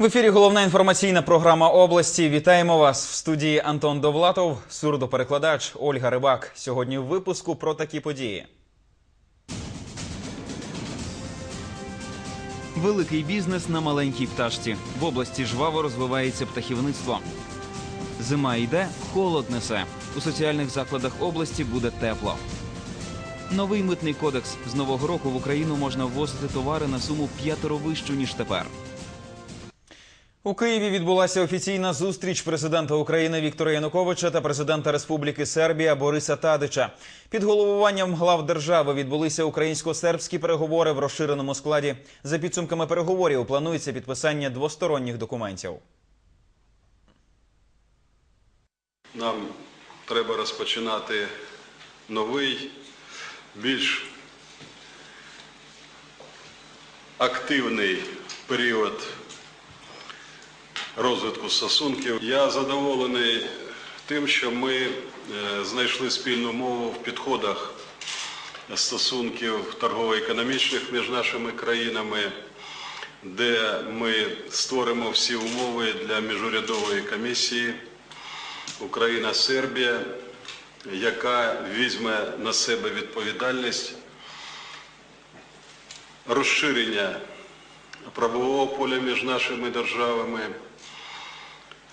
В ефірі головна інформаційна програма області. Вітаємо вас в студії Антон Довлатов, сурдоперекладач Ольга Рибак. Сьогодні в випуску про такі події. Великий бізнес на маленькій пташці. В області жваво розвивається птахівництво. Зима йде, холод несе. У соціальних закладах області буде тепло. Новий митний кодекс з нового року в Україну можна ввозити товари на суму п'ятеро вищу ніж тепер. У Києві відбулася офіційна зустріч президента України Віктора Януковича та президента Республіки Сербія Бориса Тадича. Під головуванням глав держави відбулися українсько-сербські переговори в розширеному складі. За підсумками переговорів планується підписання двосторонніх документів. Нам треба розпочинати новий, більш активний період розвитку стосунків. Я задоволений тим, що ми е, знайшли спільну мову в підходах стосунків торгово-економічних між нашими країнами, де ми створимо всі умови для міжурядової комісії. Україна-Сербія, яка візьме на себе відповідальність розширення правового поля між нашими державами,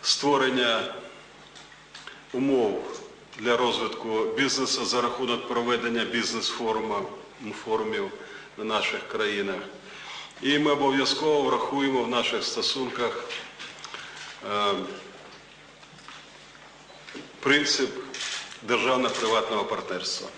створення умов для розвитку бізнесу за рахунок проведення бізнес-форумів в наших країнах. І ми обов'язково врахуємо в наших стосунках е, принцип державно-приватного партнерства.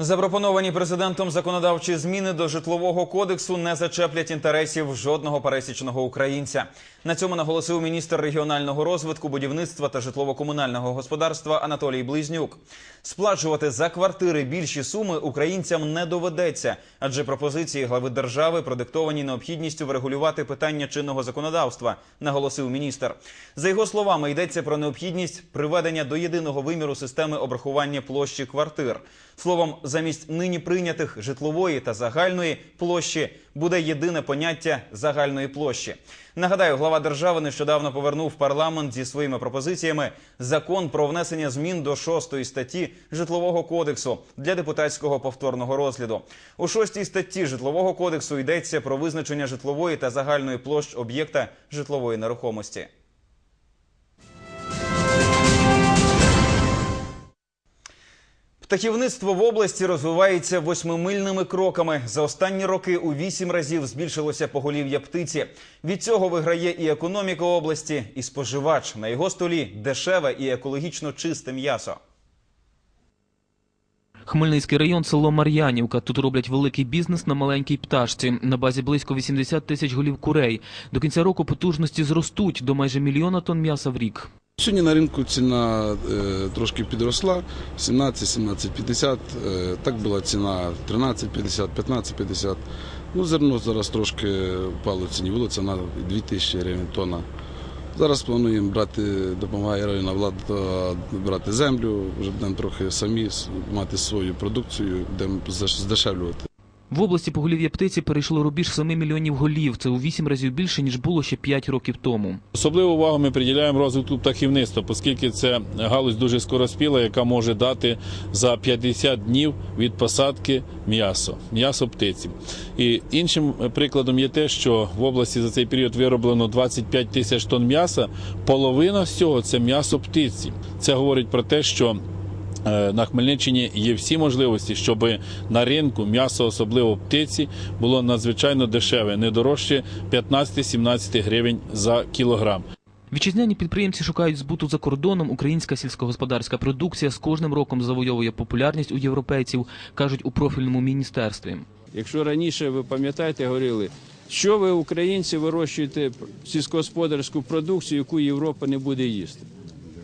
Запропоновані президентом законодавчі зміни до житлового кодексу не зачеплять інтересів жодного пересічного українця. На цьому наголосив міністр регіонального розвитку, будівництва та житлово-комунального господарства Анатолій Близнюк. Сплачувати за квартири більші суми українцям не доведеться, адже пропозиції глави держави продиктовані необхідністю врегулювати питання чинного законодавства, наголосив міністр. За його словами, йдеться про необхідність приведення до єдиного виміру системи обрахування площі квартир. Словом, замість нині прийнятих житлової та загальної площі буде єдине поняття загальної площі. Нагадаю, глава держави нещодавно повернув парламент зі своїми пропозиціями закон про внесення змін до шостої статті житлового кодексу для депутатського повторного розгляду. У шостій статті житлового кодексу йдеться про визначення житлової та загальної площ об'єкта житлової нерухомості. Птахівництво в області розвивається восьмимильними кроками. За останні роки у вісім разів збільшилося поголів'я птиці. Від цього виграє і економіка області, і споживач. На його столі дешеве і екологічно чисте м'ясо. Хмельницький район, село Мар'янівка. Тут роблять великий бізнес на маленькій пташці. На базі близько 80 тисяч голів курей. До кінця року потужності зростуть до майже мільйона тонн м'яса в рік. Сьогодні на ринку ціна е, трошки підросла 17-17,50. Е, так була ціна 13,50, 15,50. Ну, зерно зараз трошки впало ціні. Було ціна 2 тисячі гривень тонна. Зараз плануємо брати, допомагає районна влада брати землю, вже будемо трохи самі мати свою продукцію, будемо здешевлювати. В області поголів'я птиці перейшло рубіж 7 мільйонів голів. Це у 8 разів більше, ніж було ще 5 років тому. Особливу увагу ми приділяємо розвитку птахівництва, оскільки це галузь дуже скороспіла, яка може дати за 50 днів від посадки м'ясо, м'ясо птиці. І іншим прикладом є те, що в області за цей період вироблено 25 тисяч тонн м'яса. Половина з цього це м'ясо птиці. Це говорить про те, що на Хмельниччині є всі можливості, щоб на ринку м'ясо, особливо птиці, було надзвичайно дешеве, не дорожче 15-17 гривень за кілограм. Вітчизняні підприємці шукають збуту за кордоном. Українська сільськогосподарська продукція з кожним роком завойовує популярність у європейців, кажуть у профільному міністерстві. Якщо раніше ви пам'ятаєте, говорили, що ви, українці, вирощуєте сільськогосподарську продукцію, яку Європа не буде їсти.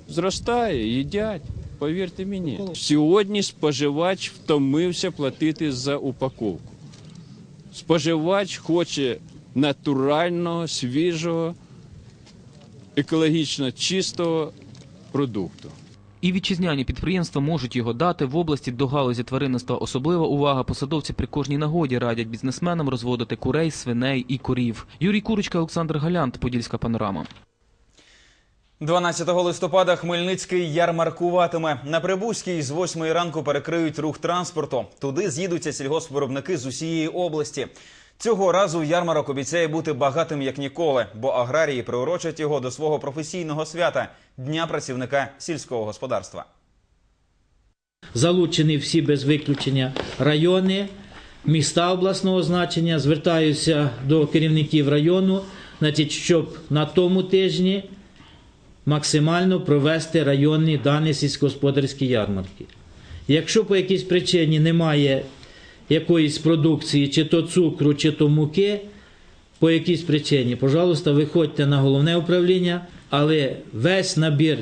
Зростає, їдять. Повірте мені, сьогодні споживач втомився платити за упаковку. Споживач хоче натурального, свіжого, екологічно чистого продукту. І вітчизняні підприємства можуть його дати в області до галузі тваринництва. Особлива увага посадовці при кожній нагоді радять бізнесменам розводити курей, свиней і корів. Юрій Курочка, Олександр Галянт, Подільська панорама. 12 листопада Хмельницький ярмаркуватиме. На Прибузькій з 8 ранку перекриють рух транспорту. Туди з'їдуться сільгоспвиробники з усієї області. Цього разу ярмарок обіцяє бути багатим як ніколи, бо аграрії приурочать його до свого професійного свята Дня працівника сільського господарства. залучені всі без виключення райони, міста обласного значення. Звертаюся до керівників району, значить, щоб на тому тижні максимально провести районні дані сільськогосподарські ярмарки. Якщо по якійсь причині немає якоїсь продукції, чи то цукру, чи то муки, по якійсь причині, пожалуйста, виходьте на головне управління, але весь набір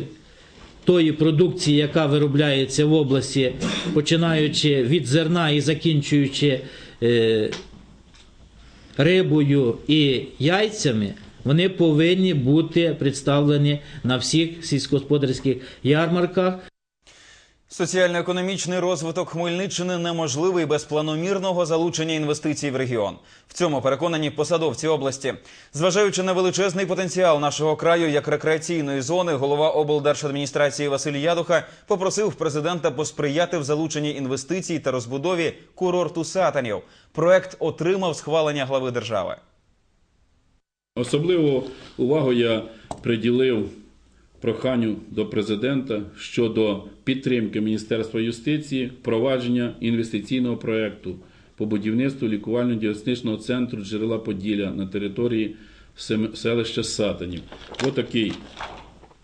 тої продукції, яка виробляється в області, починаючи від зерна і закінчуючи е, рибою і яйцями, вони повинні бути представлені на всіх сільськогосподарських ярмарках. Соціально-економічний розвиток Хмельниччини неможливий без планомірного залучення інвестицій в регіон. В цьому переконані посадовці області. Зважаючи на величезний потенціал нашого краю як рекреаційної зони, голова облдержадміністрації Василь Ядуха попросив президента посприяти в залученні інвестицій та розбудові курорту Сатанів. Проект отримав схвалення глави держави. Особливу увагу я приділив проханню до президента щодо підтримки Міністерства юстиції впровадження інвестиційного проекту по будівництву лікувально-діагностичного центру джерела Поділля на території селища Сатанів. Отакий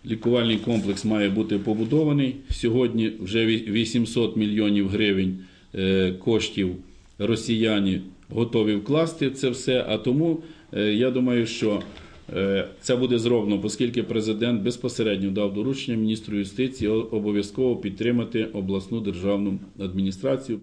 лікувальний комплекс має бути побудований. Сьогодні вже 800 мільйонів гривень е, коштів росіяни готові вкласти це все. А тому я думаю, що е, це буде зроблено, оскільки президент безпосередньо дав доручення міністру юстиції обов'язково підтримати обласну державну адміністрацію.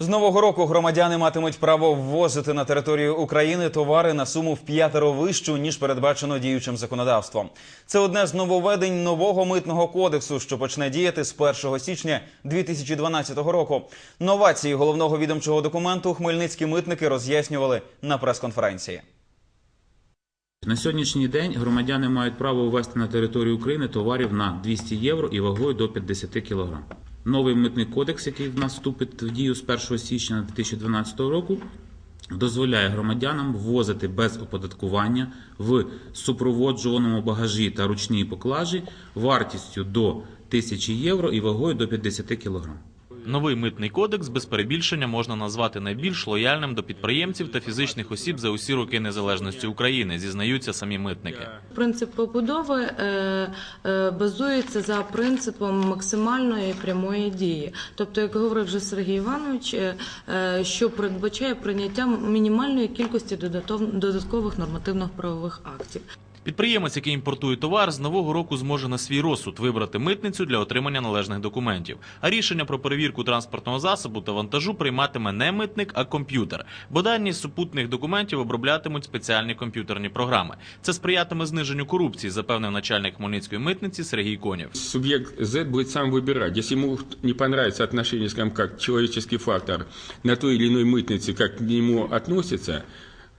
З нового року громадяни матимуть право ввозити на територію України товари на суму в п'ятеро вищу ніж передбачено діючим законодавством. Це одне з нововведень нового митного кодексу, що почне діяти з 1 січня 2012 року. Новації головного відомчого документу хмельницькі митники роз'яснювали на прес-конференції. На сьогоднішній день громадяни мають право ввести на територію України товарів на 200 євро і вагою до 50 кг. Новий митний кодекс, який в нас вступить в дію з 1 січня 2012 року, дозволяє громадянам ввозити без оподаткування в супроводжуваному багажі та ручній поклажі вартістю до 1000 євро і вагою до 50 кг. Новий митний кодекс без перебільшення можна назвати найбільш лояльним до підприємців та фізичних осіб за усі роки незалежності України, зізнаються самі митники. Принцип побудови е, е, базується за принципом максимальної прямої дії. Тобто, як говорив вже Сергій Іванович, е, що передбачає прийняття мінімальної кількості додаткових нормативно-правових актів. Підприємець, який імпортує товар, з нового року зможе на свій розсуд вибрати митницю для отримання належних документів. А рішення про перевірку транспортного засобу та вантажу прийматиме не митник, а комп'ютер. Бо дані з супутних документів оброблятимуть спеціальні комп'ютерні програми. Це сприятиме зниженню корупції, запевнив начальник Хмельницької митниці Сергій Конєв. субъект Z будет сам выбирать. Если ему не понравится отношение, скажем, как человеческий фактор на той или иной мытнице, как к нему относятся,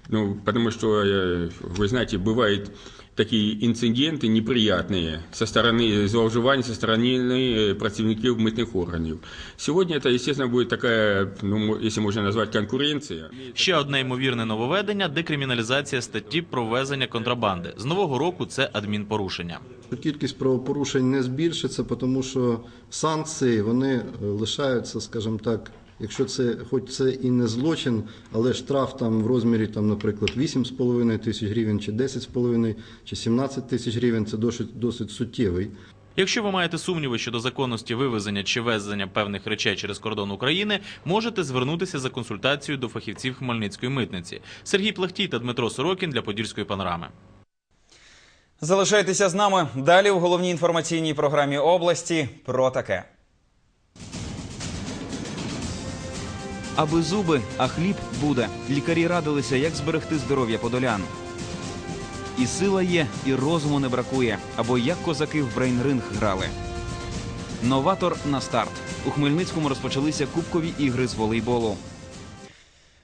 ну, потому что, э, вы знаете, бывают такие инциденты неприятные со стороны зловживания, со стороны э, противников мытных органов. Сегодня это, естественно, будет такая, ну, мо- если можно назвать, конкуренция. Ще одне ймовірне нововведення декриміналізація статті про ввезення контрабанди. З нового року це адмінпорушення. Кількість правопорушень не збільшиться, тому що санкції вони е, лишаються, скажімо так, якщо це, хоч це і не злочин, але штраф там в розмірі, там, наприклад, 8,5 тисяч гривень, чи 10,5, чи 17 тисяч гривень, це досить, досить суттєвий. Якщо ви маєте сумніви щодо законності вивезення чи везення певних речей через кордон України, можете звернутися за консультацією до фахівців Хмельницької митниці. Сергій Плахтій та Дмитро Сорокін для Подільської панорами. Залишайтеся з нами далі у головній інформаційній програмі області про таке. Аби зуби, а хліб буде. Лікарі радилися, як зберегти здоров'я подолян. І сила є, і розуму не бракує, або як козаки в брейнринг грали. Новатор на старт. У Хмельницькому розпочалися кубкові ігри з волейболу.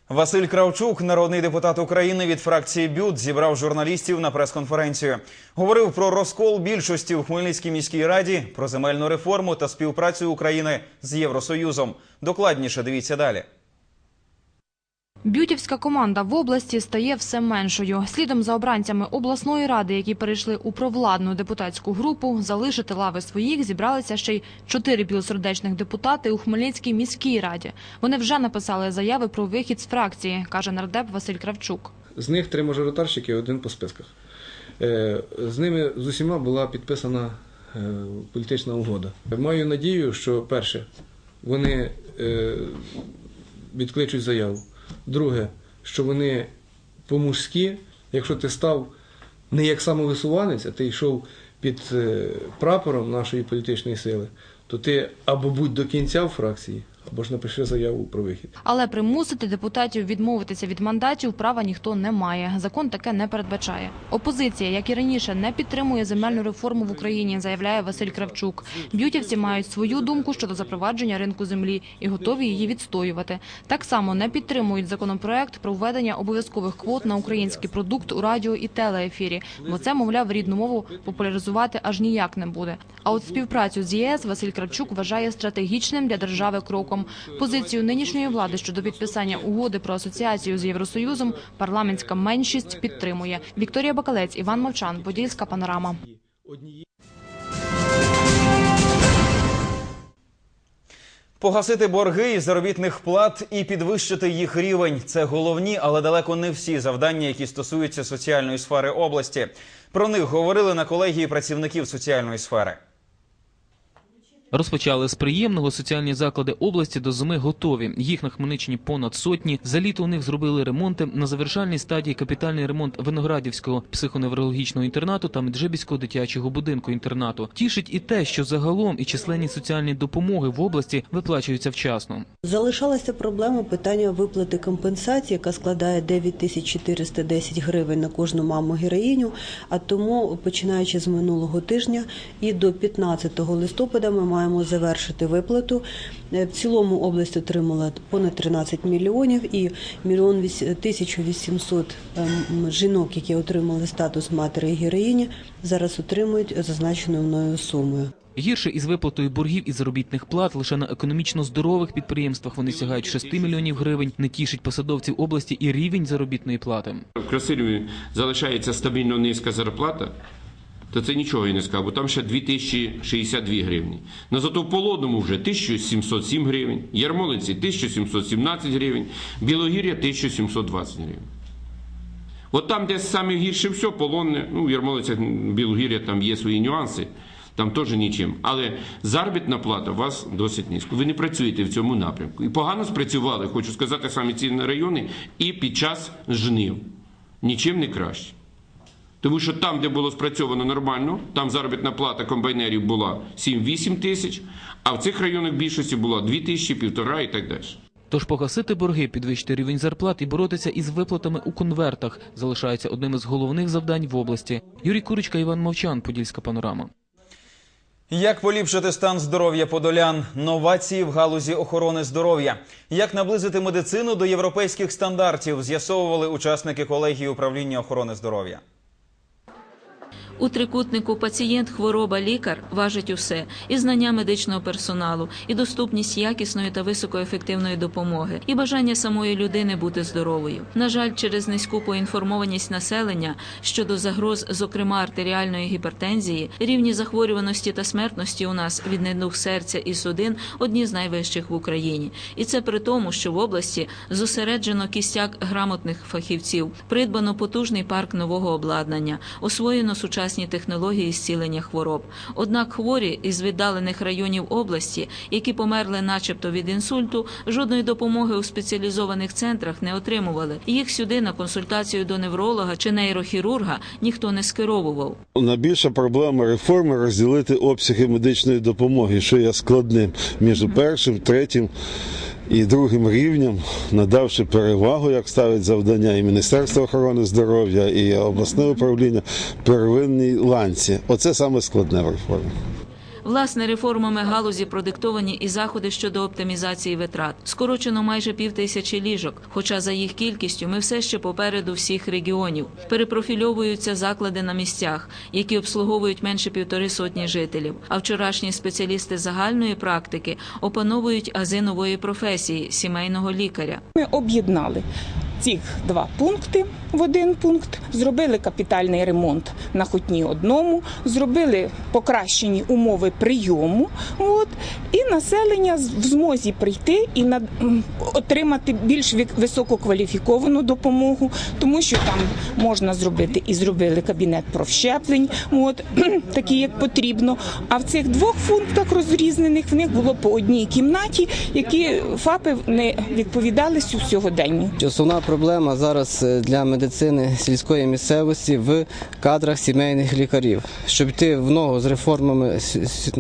Василь Кравчук, народний депутат України від фракції БЮТ, зібрав журналістів на прес-конференцію. Говорив про розкол більшості у Хмельницькій міській раді, про земельну реформу та співпрацю України з Євросоюзом. Докладніше дивіться далі. Бютівська команда в області стає все меншою. Слідом за обранцями обласної ради, які перейшли у провладну депутатську групу, залишити лави своїх зібралися ще й чотири білосердечних депутати у Хмельницькій міській раді. Вони вже написали заяви про вихід з фракції, каже нардеп Василь Кравчук. З них три мажоритарщики, один по списках. Е, З ними з усіма була підписана е, політична угода. Маю надію, що перше, вони е, відкличуть заяву. Друге, що вони по-мужськи, якщо ти став не як самовисуванець, а ти йшов під е, прапором нашої політичної сили, то ти або будь до кінця в фракції, або ж напиши заяву про вихід. Але примусити депутатів відмовитися від мандатів права ніхто не має. Закон таке не передбачає. Опозиція, як і раніше, не підтримує земельну реформу в Україні, заявляє Василь Кравчук. Б'ютівці мають свою думку щодо запровадження ринку землі і готові її відстоювати. Так само не підтримують законопроект про введення обов'язкових квот на український продукт у радіо і телеефірі, бо це, мовляв, рідну мову популяризувати аж ніяк не буде. А от співпрацю з ЄС Василь Кравчук вважає стратегічним для держави кроком. Позицію нинішньої влади щодо підписання угоди про асоціацію з Євросоюзом парламентська меншість підтримує. Вікторія Бакалець, Іван Мовчан, Подільська панорама. Погасити борги із заробітних плат і підвищити їх рівень це головні, але далеко не всі завдання, які стосуються соціальної сфери області. Про них говорили на колегії працівників соціальної сфери. Розпочали з приємного соціальні заклади області до зими готові. Їх на Хмельниччині понад сотні. За літо у них зробили ремонти на завершальній стадії капітальний ремонт Виноградівського психоневрологічного інтернату та Меджибіського дитячого будинку інтернату. Тішить і те, що загалом і численні соціальні допомоги в області виплачуються вчасно. Залишалася проблема питання виплати компенсації, яка складає 9410 гривень на кожну маму героїню. А тому, починаючи з минулого тижня і до 15 листопада, ми маємо завершити виплату. Е, В цілому область отримала понад 13 мільйонів і мільйон віс- 1800 ем, жінок, які отримали статус матері героїні, зараз отримують зазначеною мною сумою. Гірше із виплатою боргів і заробітних плат лише на економічно здорових підприємствах вони сягають 6 мільйонів гривень. Не тішить посадовців області і рівень заробітної плати. В Красиліві залишається стабільно низька зарплата, то це нічого я не скажу, бо там ще 2062 гривні. Но зато в Полонному вже 1707 гривень, Ярмолинці 1717 гривень, Білогір'я 1720 гривень. От там, де саме гірше все, полонне, ну, в Ярмолинцях, Білогір'я, там є свої нюанси, там теж нічим. Але заробітна плата у вас досить низько. Ви не працюєте в цьому напрямку. І погано спрацювали, хочу сказати, саме ці райони, і під час жнив. Нічим не краще. Тому що там, де було спрацьовано нормально, там заробітна плата комбайнерів була 7-8 тисяч, а в цих районах більшості була 2 тисячі, півтора і так далі. Тож погасити борги, підвищити рівень зарплат і боротися із виплатами у конвертах залишається одним із головних завдань в області. Юрій Курочка, Іван Мовчан, Подільська панорама. Як поліпшити стан здоров'я подолян? Новації в галузі охорони здоров'я. Як наблизити медицину до європейських стандартів? З'ясовували учасники колегії управління охорони здоров'я. У трикутнику пацієнт, хвороба, лікар важить усе і знання медичного персоналу, і доступність якісної та високоефективної допомоги, і бажання самої людини бути здоровою. На жаль, через низьку поінформованість населення щодо загроз, зокрема артеріальної гіпертензії, рівні захворюваності та смертності у нас від недуг серця і судин одні з найвищих в Україні. І це при тому, що в області зосереджено кістяк грамотних фахівців, придбано потужний парк нового обладнання, освоєно сучасні технології зцілення хвороб. Однак хворі із віддалених районів області, які померли начебто від інсульту, жодної допомоги у спеціалізованих центрах не отримували. Їх сюди на консультацію до невролога чи нейрохірурга ніхто не скеровував. Найбільша проблема реформи розділити обсяги медичної допомоги, що є складним між першим, третім і другим рівнем, надавши перевагу, як ставить завдання і Міністерство охорони здоров'я, і обласне управління первинній ланці. Оце саме складне в реформі. Власне, реформами галузі продиктовані і заходи щодо оптимізації витрат. Скорочено майже пів тисячі ліжок, хоча за їх кількістю ми все ще попереду всіх регіонів. Перепрофільовуються заклади на місцях, які обслуговують менше півтори сотні жителів. А вчорашні спеціалісти загальної практики опановують ази нової професії сімейного лікаря. Ми об'єднали цих два пункти в один пункт, зробили капітальний ремонт на хотні одному, зробили покращені умови прийому. От, і населення в змозі прийти і на, отримати більш висококваліфіковану допомогу, тому що там можна зробити і зробили кабінет профщеплень, от, такі як потрібно. А в цих двох пунктах розрізнених в них було по одній кімнаті, які ФАПи не відповідали сьогоденню. Основна проблема зараз е, для медицини сільської місцевості в кадрах сімейних лікарів. Щоб йти в ногу з реформами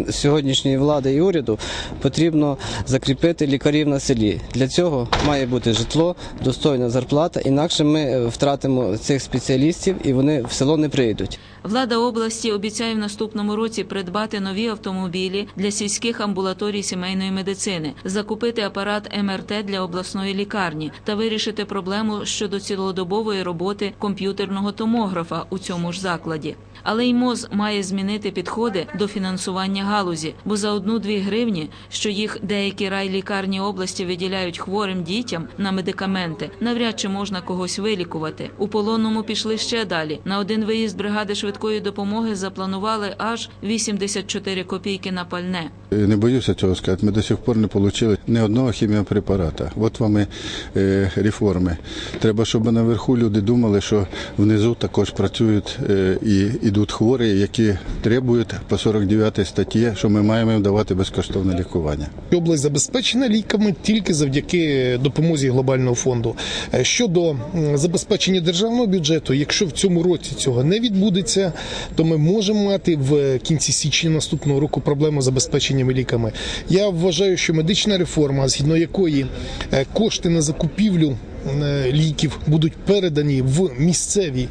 сьогоднішньої влади і уряду, потрібно закріпити лікарів на селі. Для цього має бути житло, достойна зарплата, інакше ми е, втратимо цих спеціалістів і вони в село не прийдуть. Влада області обіцяє в наступному році придбати нові автомобілі для сільських амбулаторій сімейної медицини, закупити апарат МРТ для обласної лікарні та вирішити проблему щодо цілодобової роботи комп'ютерного томографа у цьому ж закладі. Але й МОЗ має змінити підходи до фінансування галузі, бо за одну-дві гривні, що їх деякі райлікарні області виділяють хворим дітям на медикаменти, навряд чи можна когось вилікувати. У полонному пішли ще далі. На один виїзд бригади швидкої допомоги запланували аж 84 копійки на пальне. Не боюся цього сказати. Ми до сих пор не отримали ні одного хіміопрепарата. От вам і е, реформи. Треба, щоб наверху люди думали, що внизу також працюють е, і йдуть хворі, які требують по 49 статті, що ми маємо їм давати безкоштовне лікування. Область забезпечена ліками тільки завдяки допомозі глобального фонду. Е, Щодо забезпечення державного бюджету, якщо в цьому році цього не відбудеться, то ми можемо мати в кінці січня наступного року проблему з забезпеченнями ліками. Я вважаю, що медична реформа, згідно якої е, кошти на закупівлю е, ліків будуть передані в місцеві.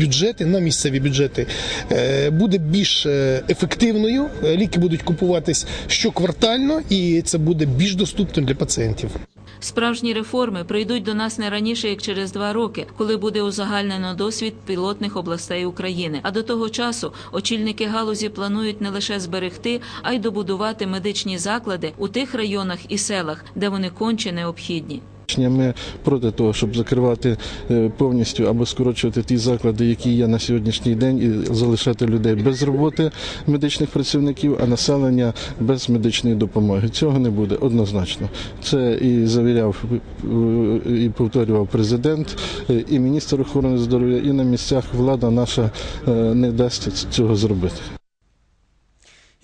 Бюджети на місцеві бюджети е, буде більш е, ефективною. Е, Ліки будуть купуватись щоквартально, і це буде більш доступним для пацієнтів. Справжні реформи прийдуть до нас не раніше, як через два роки, коли буде узагальнено досвід пілотних областей України. А до того часу очільники галузі планують не лише зберегти, а й добудувати медичні заклади у тих районах і селах, де вони конче необхідні. Ми проти того, щоб закривати е, повністю або скорочувати ті заклади, які є на сьогоднішній день, і залишати людей без роботи медичних працівників, а населення без медичної допомоги. Цього не буде однозначно. Це і завіряв е, і повторював президент, е, і міністр охорони здоров'я, і на місцях влада наша не дасть цього зробити.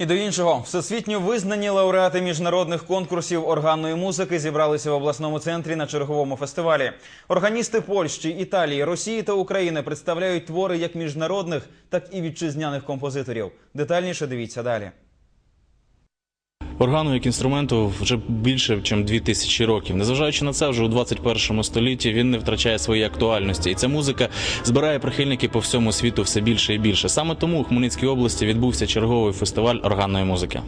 І до іншого, всесвітньо визнані лауреати міжнародних конкурсів органної музики зібралися в обласному центрі на черговому фестивалі. Органісти Польщі, Італії, Росії та України представляють твори як міжнародних, так і вітчизняних композиторів. Детальніше дивіться далі. Органу як інструменту вже більше, ніж дві тисячі років. Незважаючи на це, вже у 21 столітті він не втрачає своєї актуальності, і ця музика збирає прихильників по всьому світу все більше і більше. Саме тому у Хмельницькій області відбувся черговий фестиваль органної музики.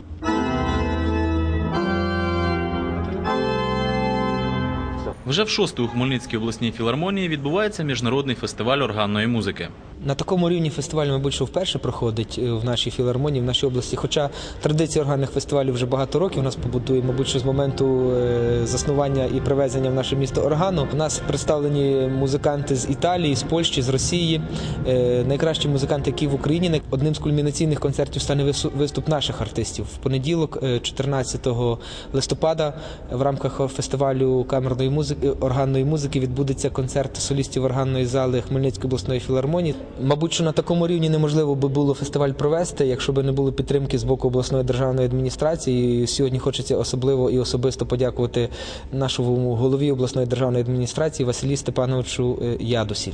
Вже в шостій у Хмельницькій обласній філармонії відбувається міжнародний фестиваль органної музики. На такому рівні фестиваль, мабуть, що вперше проходить е, в нашій філармонії, в нашій області. Хоча традиція органних фестивалів вже багато років у нас побудує, мабуть, що з моменту е, заснування і привезення в наше місто органу. У нас представлені музиканти з Італії, з Польщі, з Росії. Е, Найкращі музиканти, які в Україні. Одним з кульмінаційних концертів стане виступ наших артистів. В понеділок, е, 14 листопада, в рамках фестивалю камерної музики органної музики відбудеться концерт солістів органної зали Хмельницької обласної філармонії. Мабуть, що на такому рівні неможливо би було фестиваль провести, якщо би не було підтримки з боку обласної державної адміністрації. Сьогодні хочеться особливо і особисто подякувати нашому голові обласної державної адміністрації Василі Степановичу е, Ядусі.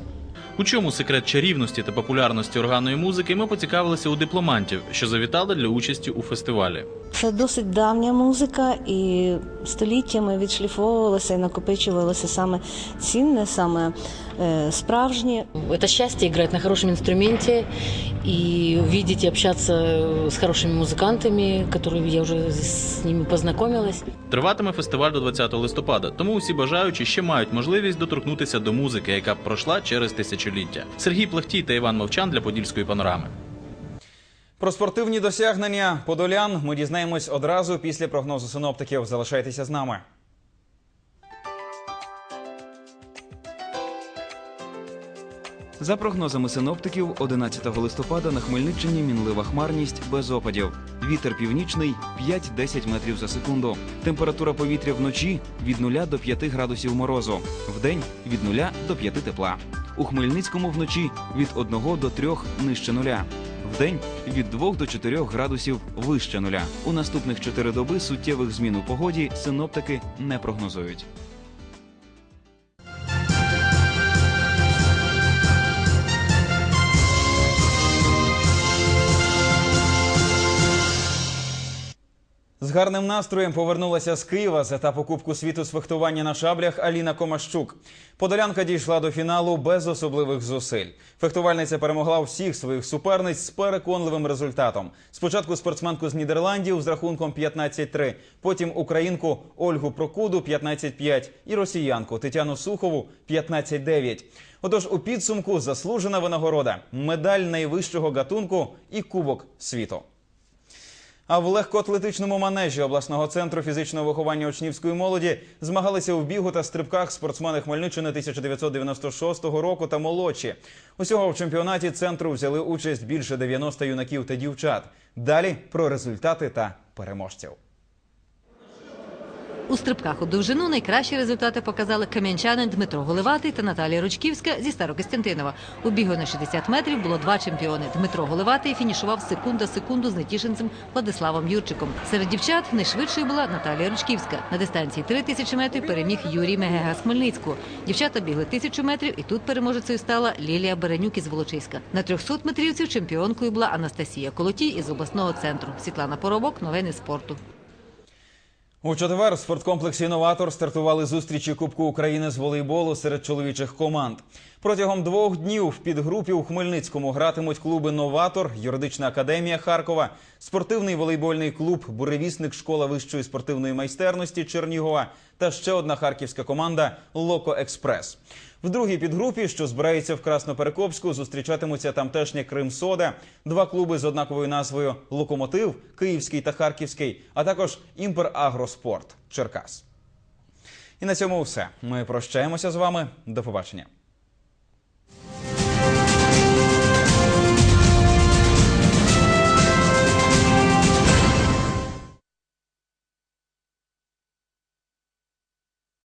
У чому секрет чарівності та популярності органної музики ми поцікавилися у дипломантів, що завітали для участі у фестивалі. Це досить давня музика, і століттями відшліфовувалося і накопичувалося саме цінне, саме е, справжнє. Это счастье играть на хорошем инструменте и видеть и общаться с хорошими музыкантами, которые я уже с ними познакомилась. Триватиме фестиваль до 20 листопада, тому усі бажаючі ще мають можливість доторкнутися до музики, яка пройшла через тисячоліття. Сергій Плахтій та Іван Мовчан для Подільської панорами. Про спортивні досягнення подолян ми дізнаємось одразу після прогнозу синоптиків. Залишайтеся з нами. За прогнозами синоптиків, 11 листопада на Хмельниччині мінлива хмарність без опадів. Вітер північний 5-10 метрів за секунду. Температура повітря вночі від 0 до 5 градусів морозу. Вдень від 0 до 5 тепла. У Хмельницькому вночі від 1 до 3 нижче нуля. Вдень від 2 до 4 градусів вище нуля. У наступних 4 доби суттєвих змін у погоді синоптики не прогнозують. Гарним настроєм повернулася з Києва з етапу Кубку світу з фехтування на шаблях Аліна Комащук. Подолянка дійшла до фіналу без особливих зусиль. Фехтувальниця перемогла всіх своїх суперниць з переконливим результатом. Спочатку спортсменку з Нідерландів з рахунком 15-3, потім українку Ольгу Прокуду 15-5 і росіянку Тетяну Сухову 15-9. Отож, у підсумку заслужена винагорода, медаль найвищого гатунку і Кубок світу. А в легкоатлетичному манежі обласного центру фізичного виховання учнівської молоді змагалися у бігу та стрибках спортсмени Хмельниччини 1996 року та молодші. Усього в чемпіонаті центру взяли участь більше 90 юнаків та дівчат. Далі про результати та переможців. У стрибках у довжину найкращі результати показали кам'янчанин Дмитро Голиватий та Наталія Ручківська зі Старокостянтинова. У бігу на 60 метрів було два чемпіони. Дмитро Голиватий фінішував секунда секунду з нетішинцем Владиславом Юрчиком. Серед дівчат найшвидшою була Наталія Ручківська. На дистанції 3 тисячі метрів переміг Юрій Мегега з Хмельницького. Дівчата бігли тисячу метрів, і тут переможецею стала Лілія Беренюк із Волочиська. На 300 метрівців чемпіонкою була Анастасія Колотій із обласного центру. Світлана Поробок, новини спорту. У четвер в спорткомплексі «Інноватор» стартували зустрічі Кубку України з волейболу серед чоловічих команд. Протягом двох днів в підгрупі у Хмельницькому гратимуть клуби «Новатор», юридична академія Харкова, спортивний волейбольний клуб, буревісник школа вищої спортивної майстерності Чернігова та ще одна харківська команда «Локо Експрес». В другій підгрупі, що збирається в Красноперекопську, зустрічатимуться тамтешня Кримсода, два клуби з однаковою назвою Локомотив, Київський та Харківський, а також Імпер Агроспорт Черкас. І на цьому все. Ми прощаємося з вами. До побачення.